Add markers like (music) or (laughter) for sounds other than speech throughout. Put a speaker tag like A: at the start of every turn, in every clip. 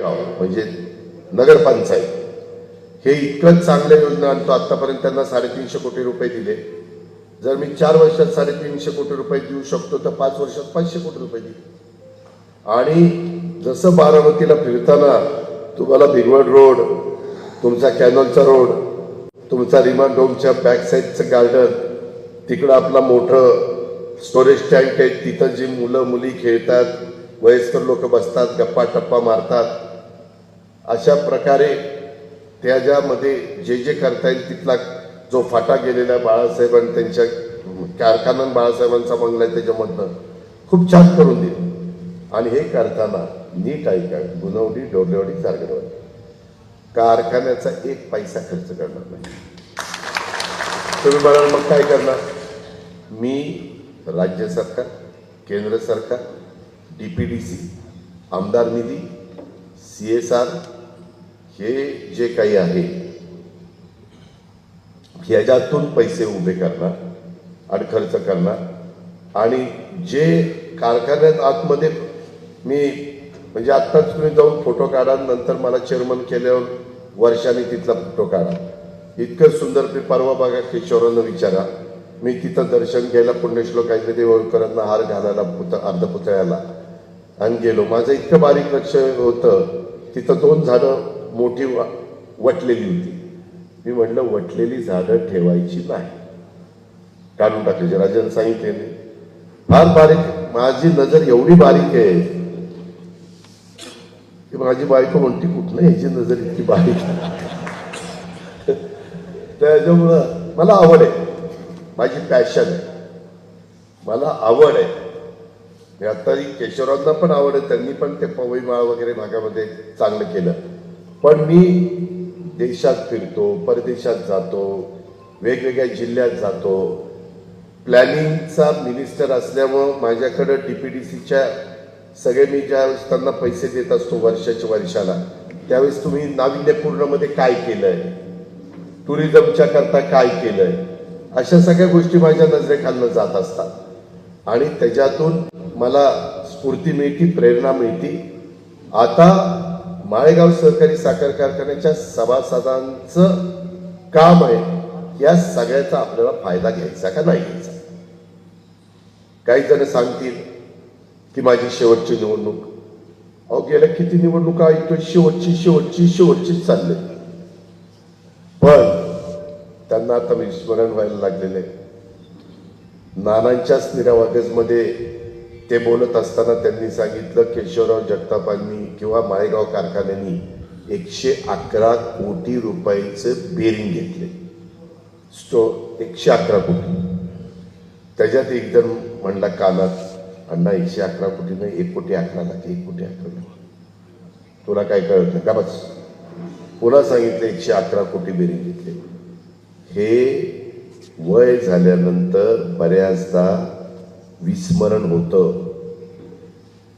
A: गाव म्हणजे नगरपंचायत. हे इतकं चांगल्या योजना आणतो आतापर्यंत त्यांना साडेतीनशे कोटी रुपये दिले. जर मी चार वर्षात साडेतीनशे कोटी रुपये देऊ शकतो तर पाच वर्षात पाचशे कोटी रुपये दे आणि जसं बारामतीला फिरताना तुम्हाला भिगवड रोड तुमचा कॅनॉलचा रोड तुमचा रिमांड डोमच्या बॅक साईडचं गार्डन तिकडं आपला मोठं स्टोरेज टँक आहे तिथं जी मुलं मुली खेळतात वयस्कर लोक बसतात गप्पा टप्पा मारतात. अशा प्रकारे त्याच्यामध्ये जे जे करता येईल तिथला जो फाटा गेलेला बाळासाहेब आणि त्यांच्या कारखाना बाळासाहेबांचा बंगला आहे त्याच्यामधनं खूप छान करून दिलं. आणि हे करताना नीट ऐका गुणवडी डोरलेवाडी चारगडवडी. कारखान्याचा एक पैसा खर्च करणार नाही. तुम्ही म्हणाल मग काय करणार? मी राज्य सरकार केंद्र सरकार डी पी डी सी आमदार निधी सी एस आर हे जे काही आहे ह्याच्यातून पैसे उभे करणार आणि खर्च करणार. आणि जे कारखान्यात आतमध्ये मी म्हणजे आत्ताच तुम्ही जाऊन फोटो काढा नंतर मला चेअरमन केल्यावर वर्षाने तिथला फोटो काढा. इतकं सुंदर ते परवा बघा किशोरांना विचारा. मी तिथं दर्शन घ्यायला पुण्यश्लोक काहीतरी देवळकरांना हार घालायला पुत अर्धपुतळ्याला. आणि गेलो. माझं इतकं बारीक लक्ष होतं तिथं दोन झाडं मोठी वा- वटलेली होती. मी म्हटलं वटलेली झाडं ठेवायची नाही. काढून टाकायची राजाने सांगितले फार बारीक. माझी नजर एवढी बारीक आहे की माझी बायको म्हणते कुठलं याची नजर इतकी बारीक? (laughs) त्याच्यामुळं मला आवड आहे. माझी पॅशन आहे. मला आवड आहे. मी आता केशवरावांना पण आवड आहे त्यांनी पण ते पवई माळ वगैरे भागामध्ये चांगलं केलं. पण मी देशात फिरतो परदेशात जातो वेगवेगळ्या जिल्ह्यात जातो. प्लॅनिंगचा मिनिस्टर असल्यामुळं माझ्याकडं डी पी डी सीच्या सगळे मी ज्या त्यांना पैसे देत असतो वर्षाच्या वर्षाला त्यावेळेस तुम्ही नाविन्यपूर्णमध्ये काय केलंय? टुरिझमच्या करता काय केलंय? अशा सगळ्या गोष्टी माझ्या नजरेखालनं जात असतात. आणि त्याच्यातून मला स्फूर्ती मिळती प्रेरणा मिळती. आता माळेगाव सहकारी साखर कारखान्याच्या सभासदांचं काम आहे या सगळ्याचा आपल्याला फायदा घ्यायचा का नाही घ्यायचा? काही जण सांगतील की माझी शेवटची निवडणूक. अहो गेल्या किती निवडणुका ऐकतो शेवटची शेवटची शेवटचीच चालले. पण त्यांना आता विस्मरण व्हायला लागलेले नानांच्याच निरावागजमध्ये ते बोलत असताना त्यांनी सांगितलं केशवराव जगतापांनी किंवा माळेगाव कारखान्यांनी एकशे अकरा कोटी रुपयाचं बेरिंग घेतले. स्टो एकशे अकरा कोटी. त्याच्यात एकदम म्हणला कानात अण्णा एकशे अकरा कोटी नाही एक कोटी अकरा लाख एक कोटी अकरा लाख. तुला काय कळत? नाही का बस? पुन्हा सांगितलं एकशे अकरा कोटी बेरिंग घेतले. हे वय झाल्यानंतर बऱ्याचदा विस्मरण होतं.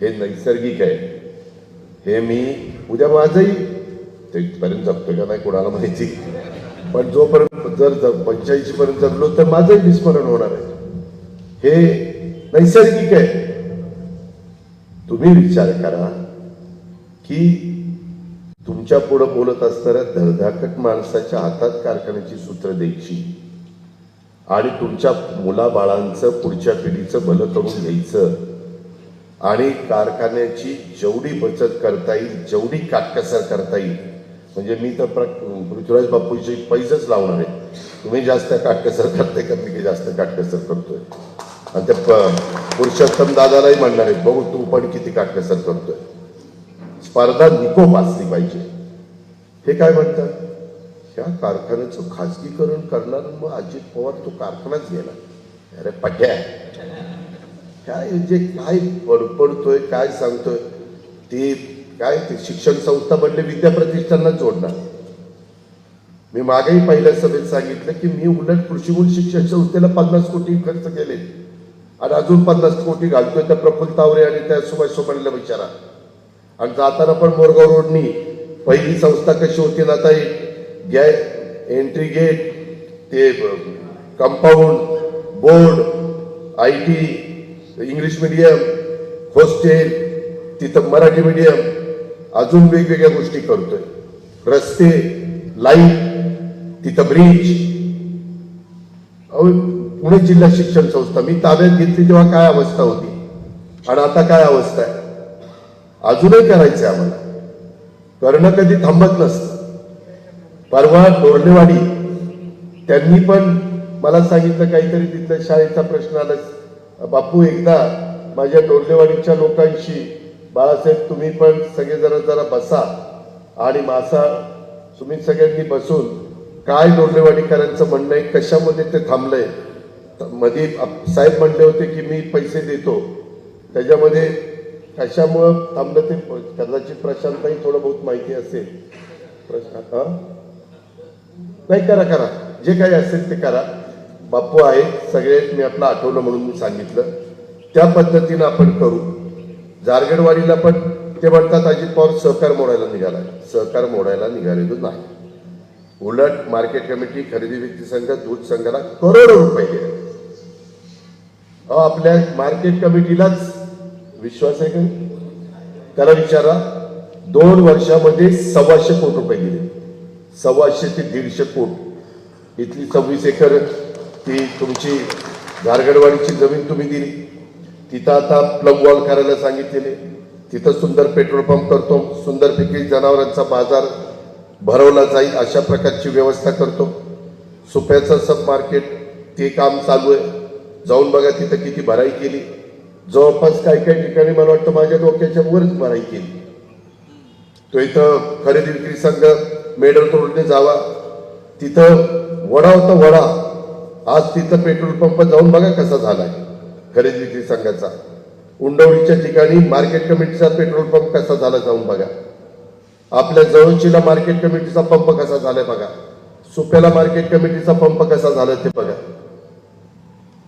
A: हे नैसर्गिक आहे. हे मी उद्या माझंही तेपर्यंत जगतो का नाही कोणाला माहिती. पण जोपर्यंत जर पंच्याऐंशी पर्यंत जगलो तर माझंही विस्मरण होणार आहे. हे नैसर्गिक आहे. तुम्ही विचार करा की तुमच्या पुढं बोलत असणाऱ्या धडधाकट माणसाच्या हातात कारखान्याची सूत्र द्यायची. आणि तुमच्या मुलाबाळांचं पुढच्या पिढीचं भलं करून घ्यायचं. आणि कारखान्याची जेवढी बचत करता येईल जेवढी काटकसर करता येईल. म्हणजे मी तर प्र- पृथ्वीराज बापूची पैसेच लावणार आहे. तुम्ही जास्त काटकसर करताय का मी जास्त काटकसर करतोय? आणि त्या प- पुरुषोत्तम दादालाही म्हणणार आहे बघू तू पण किती काटकसर करतोय. स्पर्धा निकोप असली पाहिजे. हे काय म्हणतात? त्या कारखान्याचं खाजगीकरण करणार मग अजित पवार तो कारखानाच गेला. अरे पट्या काय जे काय पडपडतोय काय सांगतोय ते काय ते शिक्षण संस्था बनले विद्याप्रतिष्ठानला जोडणार. मी मागेही पहिल्या सभेत सांगितलं की मी उलट कृषीमूल शिक्षण संस्थेला पन्नास कोटी खर्च केले. आणि अजून पन्नास कोटी घालतोय त्या प्रफुल तावरे आणि त्या सुभाष सोमणीला विचारा. आणि जाताना पण मोरगाव रोडनी पहिली संस्था कशी होती ना आता गॅ एंट्री गेट ते compound board I T English medium hostel तिथं मराठी मीडियम अजून वेगवेगळ्या गोष्टी करतोय. रस्ते लाइट तिथं ब्रिज अहो पुणे जिल्हा शिक्षण संस्था मी ताब्यात घेतली तेव्हा काय अवस्था होती? आणि आता काय अवस्था आहे? अजूनही करायचंय आम्हाला. करणं कधी थांबत नसतं. परवा डोरलेवाडी त्यांनी पण मला सांगितलं काहीतरी तिथल्या शाळेचा प्रश्न आला. बापू एकदा माझ्या डोरलेवाडीच्या लोकांशी बाळासाहेब तुम्ही पण सगळेजण जरा बसा आणि मासा तुम्ही सगळ्यांनी बसून काय डोरलेवाडीकरांचं म्हणणं आहे कशामध्ये ते थांबलंय. मध्ये साहेब म्हणले होते की मी पैसे देतो. त्याच्यामध्ये कशामुळं थांबलं ते कदाचित प्रशांतही थोडं बहुत माहिती असेल. प्रशांत हा? नाही करा करा. जे काही असेल ते करा. बाप्पू आहे सगळे मी आपलं आठवलं म्हणून मी सांगितलं. त्या पद्धतीनं आपण करू. जारगडवाडीला पण ते म्हणतात अजित पवार सहकार मोडायला निघाला सहकार मोडायला निघालेलो नाही. उलट मार्केट कमिटी खरेदी विक्री संघ दूध संघाला करोडो रुपये दिले. अहो आपल्या मार्केट कमिटीलाच विश्वास आहे का त्याला विचारा. दोन वर्षामध्ये सव्वाशे कोटी रुपये दिले. सव्वाशे ते दीडशे कोट. इथली सव्वीस एकर ती तुमची झारगडवाडीची जमीन तुम्ही दिली. तिथं आता प्लग वॉल करायला सांगितलेले. तिथं सुंदर पेट्रोल पंप करतो. सुंदरपैकी जनावरांचा बाजार भरवला जाईल अशा प्रकारची व्यवस्था करतो. सुप्याचं सब मार्केट ते काम चालू आहे. जाऊन बघा तिथं किती भराई केली. जवळपास काही काही ठिकाणी मला वाटतं माझ्या डोक्याच्या वरच भराई केली. तो इथं खरेदी विक्री संघ मेडल रोडने जावा. तिथं वडा होता वडा. आज तिथं पेट्रोल पंप जाऊन बघा कसा झालाय. खरेदी विक्री संघाचा. उंडवळीच्या ठिकाणी मार्केट कमिटीचा पेट्रोल पंप कसा झाला जाऊन बघा. आपल्या जवळचीला मार्केट कमिटीचा पंप कसा झालाय बघा. सुप्याला मार्केट कमिटीचा पंप कसा झालाय ते बघा.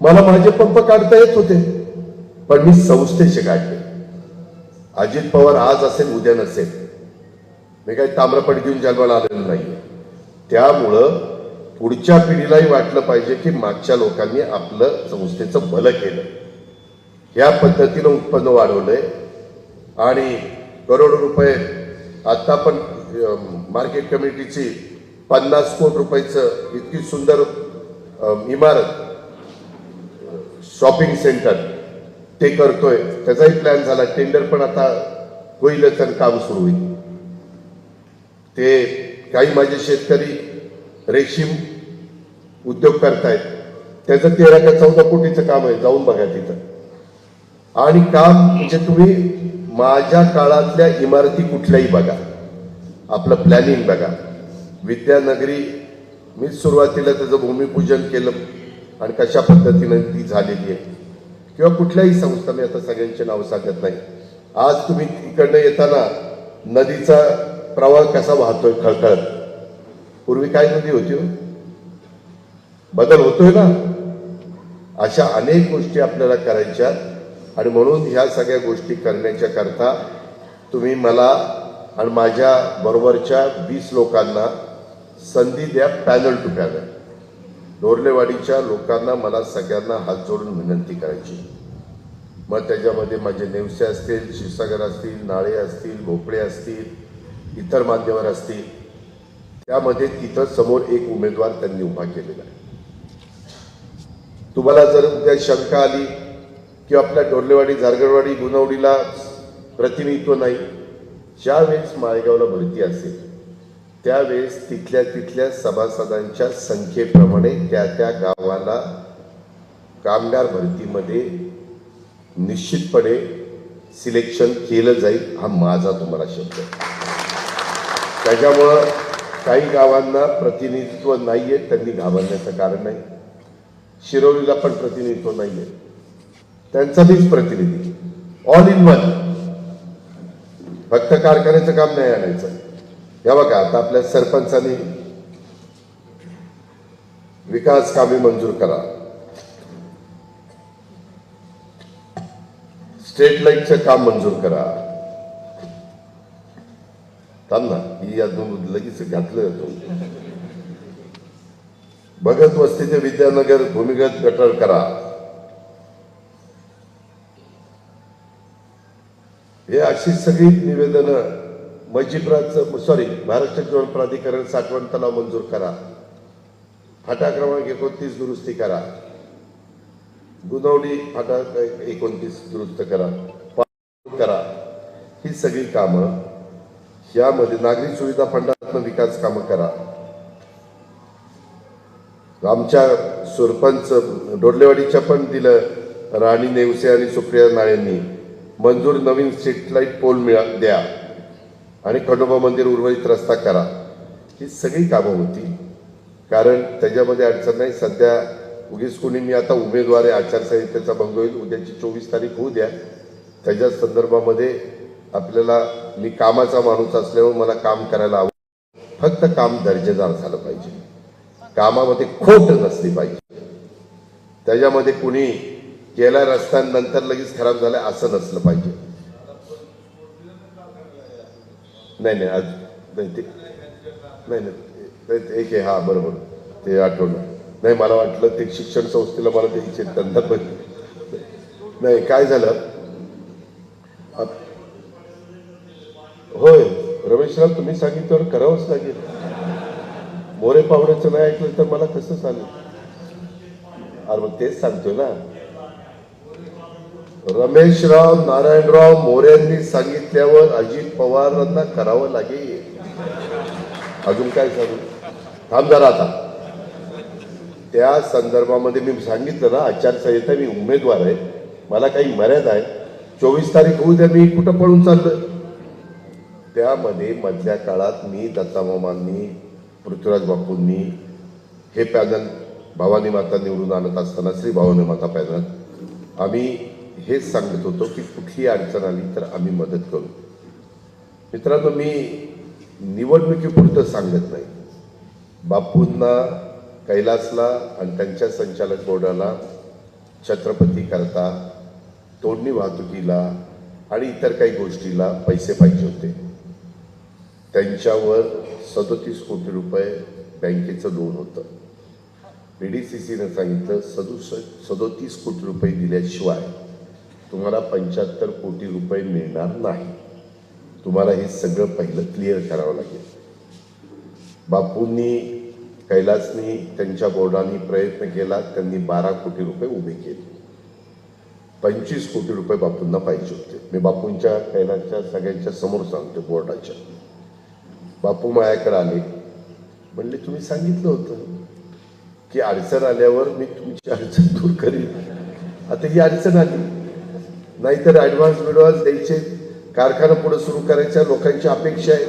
A: मला माझे पंप काढता येत होते. पण मी संस्थेचे काढले अजित पवार आज असेल उद्या नसेल. मी काही ताम्रपट घेऊन जन्माला आलेलो नाही त्यामुळं पुढच्या पिढीलाही वाटलं पाहिजे की मागच्या लोकांनी आपलं संस्थेचं भलं केलं. या पद्धतीनं उत्पन्न वाढवलंय. आणि करोडो रुपये आता पण मार्केट कमिटीची पन्नास कोटी रुपयाचं इतकी सुंदर इमारत शॉपिंग सेंटर ते करतोय. त्याचाही प्लॅन झाला. टेंडर पण आता होईलच आणि काम सुरू होईल. ते काही माझे शेतकरी रेशीम उद्योग करतायत. त्याचं तेरा का चौदा कोटीचं काम आहे जाऊन बघा तिथं. आणि काम म्हणजे तुम्ही माझ्या काळातल्या इमारती कुठल्याही बघा. आपलं प्लॅनिंग बघा. विद्यानगरी मी सुरुवातीला त्याचं भूमिपूजन केलं आणि कशा पद्धतीनं ती झालेली आहे. किंवा कुठल्याही संस्था मी आता सगळ्यांचे नाव सांगत नाही. आज तुम्ही इकडनं येताना नदीचा प्रवाह कसा वाहतोय खळखळत? पूर्वी काय नदी होती हो? बदल होतोय ना? अशा अनेक गोष्टी आपल्याला करायच्या आणि म्हणून ह्या सगळ्या गोष्टी करण्याच्या करता तुम्ही मला आणि माझ्या बरोबरच्या वीस लोकांना संधी द्या पॅनल टू पॅनल डोरलेवाडीच्या लोकांना मला सगळ्यांना हात जोडून विनंती करायची. मग त्याच्यामध्ये माझे नेवसे असतील शिवसागर असतील नाळे असतील भोपळे असतील इतर मान्यवर असतील त्यामध्ये तिथं समोर एक उमेदवार त्यांनी उभा केलेला आहे. तुम्हाला जर उद्या शंका आली की आपल्या डोरलेवाडी झारगडवाडी गुणवडीला प्रतिनिधित्व नाही ज्यावेळेस माळेगावला भरती असेल त्यावेळेस तिथल्या तिथल्या सभासदांच्या संख्येप्रमाणे त्या त्या गावाला कामगार भरतीमध्ये निश्चितपणे सिलेक्शन केलं जाईल हा माझा तुम्हाला शब्द आहे. त्याच्यामुळं काही गावांना प्रतिनिधित्व नाहीये त्यांनी घाबरण्याचं कारण नाही. शिरोलीला पण प्रतिनिधित्व नाहीये. त्यांचा बीच प्रतिनिधी. ऑल इन वन फक्त कारखान्याचं काम नाही आणायचं. या बघा आता आपल्या सरपंचांनी विकास कामे मंजूर करा. स्ट्रीट लाईटचं काम मंजूर करा. थांब ना ही अजून लगेच घातलं तुम्ही भगत वस्तीचे विद्यानगर भूमिगत गटर करा. हे अशी सगळी निवेदनं मजिप्राचं सॉरी महाराष्ट्र जीवन प्राधिकरण साठवण तलाव मंजूर करा. फाटा क्रमांक एकोणतीस दुरुस्ती करा. गुणवडी फाटा एकोणतीस दुरुस्त करा. करा. ही सगळी कामं यामध्ये नागरिक सुविधा फंडातून विकास कामं करा. आमच्या सरपंच डोरलेवाडीच्या पण दिलं राणी नेवसे आणि सुप्रिया नाळेंनी. मंजूर नवीन स्ट्रीटलाईट पोल मिळा द्या. आणि खंडोबा मंदिर उर्वरित रस्ता करा. ही सगळी कामं होती. कारण त्याच्यामध्ये अडचण नाही सध्या उगीच कोणी मी आता उमेदवार आहे आचारसंहितेचा भंग होईल उद्याची चोवीस तारीख होऊ द्या. त्याच्या संदर्भामध्ये आपल्याला मी कामाचा माणूस असल्यामुळे मला काम करायला आवड फक्त काम दर्जेदार झालं पाहिजे. कामामध्ये खोट नसली पाहिजे. त्याच्यामध्ये कुणी गेल्या रस्त्यानंतर लगेच खराब झालं असं नसलं पाहिजे. नाही नाही आज नाही ते नाही नाही एक आहे हा बरोबर. ते आठवलं. नाही मला वाटलं ते शिक्षण संस्थेला मला त्याची धंदा पण. नाही काय झालं? होय रमेशराव तुम्ही सांगितल्यावर करावंच लागेल. मोरे पावड्याचं नाही ऐकलं तर मला कसं चालेल? अरे मग तेच सांगतोय ना. रमेशराव नारायणराव मोरेंनी सांगितल्यावर अजित पवारांना करावं लागेल. अजून काय सांगू? थांब जरा आता. त्या संदर्भामध्ये मी सांगितलं ना आचारसंहिता मी उमेदवार आहे. मला काही मर्यादा आहे. चोवीस तारीख होऊ द्या मी कुठं पळून चाललोय? त्यामध्ये मधल्या काळात मी दत्तामामांनी पृथ्वीराज बापूंनी हे पॅनल भवानी माता निवडून आणत असताना श्री भवानी माता पॅनल आम्ही हेच सांगत होतो की कुठली अडचण आली तर आम्ही मदत करू. मित्रांनो मी निवडणुकीपुरतं सांगत नाही. बापूंना कैलासला आणि त्यांच्या संचालक बोर्डाला छत्रपती करता तोडणी वाहतुकीला आणि इतर काही गोष्टीला पैसे पाहिजे होते. त्यांच्यावर सदोतीस कोटी रुपये बँकेचं लोन होतं. बी डी सी सीनं सांगितलं सदुस सदोतीस कोटी रुपये दिल्याशिवाय तुम्हाला पंच्याहत्तर कोटी रुपये मिळणार नाही. तुम्हाला हे सगळं पहिलं क्लिअर करावं लागेल. बापूंनी कैलासनी त्यांच्या बोर्डाने प्रयत्न केला त्यांनी बारा कोटी रुपये उभे केले. पंचवीस कोटी रुपये बापूंना पाहिजे होते. मी बापूंच्या कैलासच्या सगळ्यांच्या समोर सांगतो बोर्डाच्या बापू मायाकडे आले. म्हणले तुम्ही सांगितलं होतं की अडचण आल्यावर मी तुमची अडचण दूर करीन. आता ही अडचण आली. नाहीतर ॲडव्हान्स बिडव्हान्स द्यायचे कारखाना पुढे सुरू करायच्या लोकांची अपेक्षा आहे.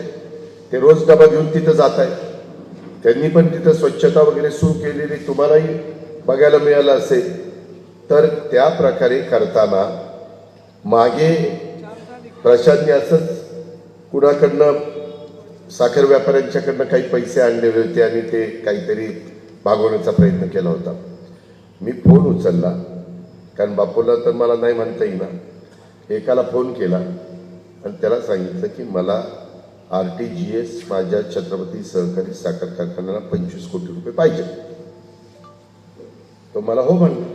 A: ते रोज डबा घेऊन तिथं जात आहे त्यांनी पण तिथं स्वच्छता वगैरे सुरू केलेली तुम्हालाही बघायला मिळालं असेल. तर त्या प्रकारे करताना मागे प्रशासनी असंच कुणाकडनं साखर व्यापाऱ्यांच्याकडनं काही पैसे आणलेले होते आणि ते काहीतरी भागवण्याचा प्रयत्न केला होता. मी फोन उचलला. कारण बापूला तर मला नाही म्हणता येईना. एकाला फोन केला आणि त्याला सांगितलं की मला आर टी जी एस माझ्या छत्रपती सहकारी साखर कारखान्याला पंचवीस कोटी रुपये पाहिजे. तो मला हो म्हणला.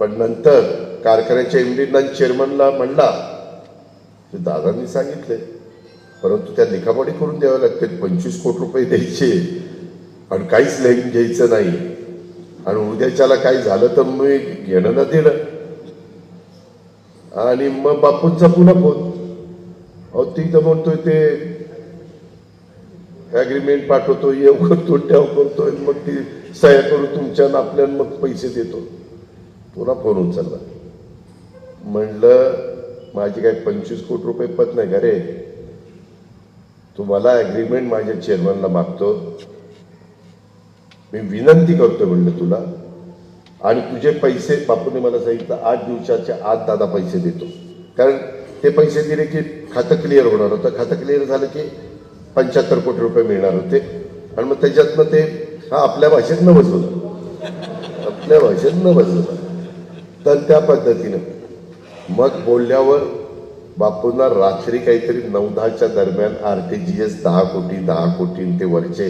A: पण नंतर कारखान्याच्या एमडीना चेअरमनला म्हणला दादांनी सांगितले. परंतु त्या लिखापडी करून द्याव्या लागते पंचवीस कोटी रुपये द्यायचे. आणि काहीच लिहून घ्यायचं नाही. आणि उद्याच्याला काही झालं तर मी घेणं ना देणं. आणि मग बापूंचा पुन्हा फोन. अहो ती तर म्हणतोय ते ॲग्रीमेंट पाठवतो येऊ करतो ठेव करतोय. मग ती सह्या करू तुमच्या आपल्या मग पैसे देतो. पुन्हा फोन उचलला. म्हणलं माझी काही पंचवीस कोटी रुपये पत नाही का रे? तुम्हाला ॲग्रीमेंट माझ्या चेअरमनला मागतो. मी विनंती करतो म्हणलं तुला. आणि तुझे पैसे बापूने मला सांगितलं आठ दिवसाच्या आत दादा पैसे देतो. कारण ते पैसे दिले की खातं क्लिअर होणार होतं. खातं क्लिअर झालं की पंच्याहत्तर कोटी रुपये मिळणार होते. आणि मग त्याच्यातनं ते हा आपल्या भाषेत न बसवलं. आपल्या भाषेत न बसवलं. तर त्या पद्धतीनं मग बोलल्यावर बापूंना रात्री काहीतरी नऊ दहाच्या दरम्यान आर टी जी एस दहा कोटी दहा कोटी ते वरचे